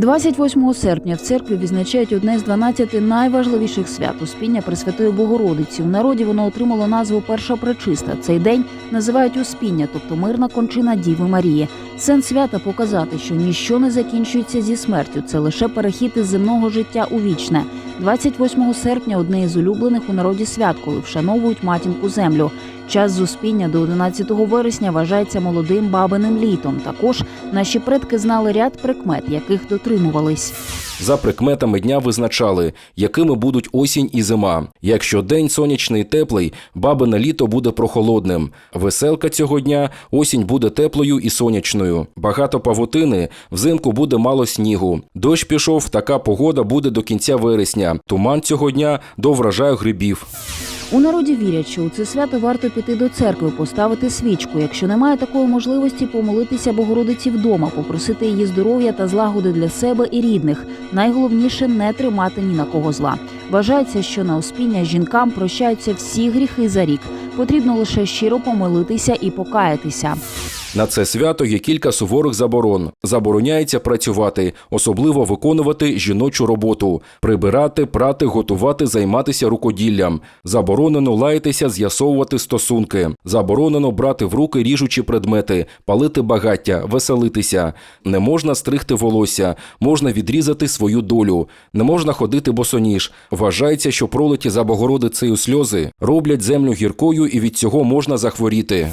28 серпня в церкві відзначають одне з 12 найважливіших свят Успіння Пресвятої Богородиці. У народі воно отримало назву Перша Пречиста. Цей день називають Успіння, тобто мирна кончина Діви Марії. Сенс свята показати, що ніщо не закінчується зі смертю. Це лише перехід із земного життя у вічне. 28 серпня одне із улюблених у народі свят, коли вшановують матінку землю. Час з Успіння до 11 вересня вважається молодим бабиним літом. Також наші предки знали ряд прикмет, яких дотримувались. За прикметами дня визначали, якими будуть осінь і зима. Якщо день сонячний теплий, бабине літо буде прохолодним. Веселка цього дня осінь буде теплою і сонячною. Багато павутини, взимку буде мало снігу. Дощ пішов, така погода буде до кінця вересня. Туман цього дня до врожаю грибів. У народі вірять, що у це свято варто піти до церкви, поставити свічку. Якщо немає такої можливості, помолитися Богородиці вдома, попросити її здоров'я та злагоди для себе і рідних. Найголовніше не тримати ні на кого зла. Вважається, що на успіння жінкам прощаються всі гріхи за рік. Потрібно лише щиро помилитися і покаятися. На це свято є кілька суворих заборон. Забороняється працювати, особливо виконувати жіночу роботу, прибирати, прати, готувати, займатися рукоділлям. Заборонено лаятися, з'ясовувати стосунки. Заборонено брати в руки ріжучі предмети, палити багаття, веселитися. Не можна стригти волосся, можна відрізати свою долю. Не можна ходити босоніж. Вважається, що пролиті за Богородицею сльози роблять землю гіркою, і від цього можна захворіти.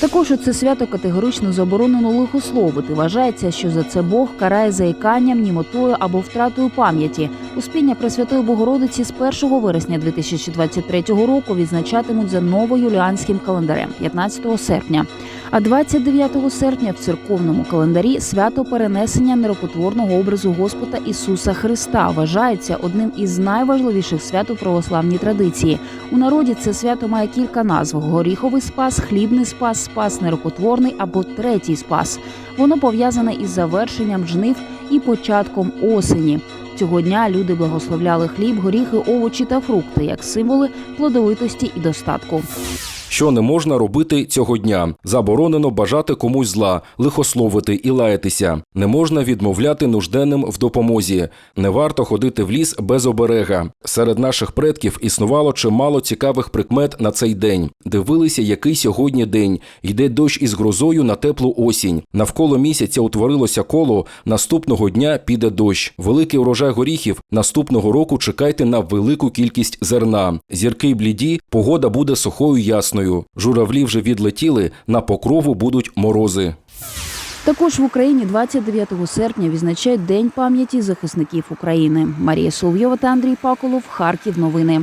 Також у це свято категорично заборонено лихословити. Вважається, що за це Бог карає заїканням, німотою або втратою пам'яті. Успіння Пресвятої Богородиці з 1 вересня 2023 року відзначатимуть за новоюліанським календарем 15 серпня. А 29 серпня в церковному календарі свято перенесення нерокотворного образу Господа Ісуса Христа вважається одним із найважливіших свят у православній традиції. У народі це свято має кілька назв: горіховий спас, хлібний спас, спас нерокотворний або третій спас. Воно пов'язане із завершенням жнив і початком осені. Цього дня люди благословляли хліб, горіхи, овочі та фрукти як символи плодовитості і достатку. Що не можна робити цього дня? Заборонено бажати комусь зла, лихословити і лаятися. Не можна відмовляти нужденним в допомозі. Не варто ходити в ліс без оберега. Серед наших предків існувало чимало цікавих прикмет на цей день. Дивилися, який сьогодні день. Йде дощ із грозою на теплу осінь. Навколо місяця утворилося коло. Наступного дня піде дощ. Великий урожай горіхів. Наступного року чекайте на велику кількість зерна. Зірки бліді, погода буде сухою ясною. Журавлі вже відлетіли, на покрову будуть морози. Також в Україні 29 серпня відзначають День пам'яті захисників України. Марія Соловйова та Андрій Паколов. Харків. Новини.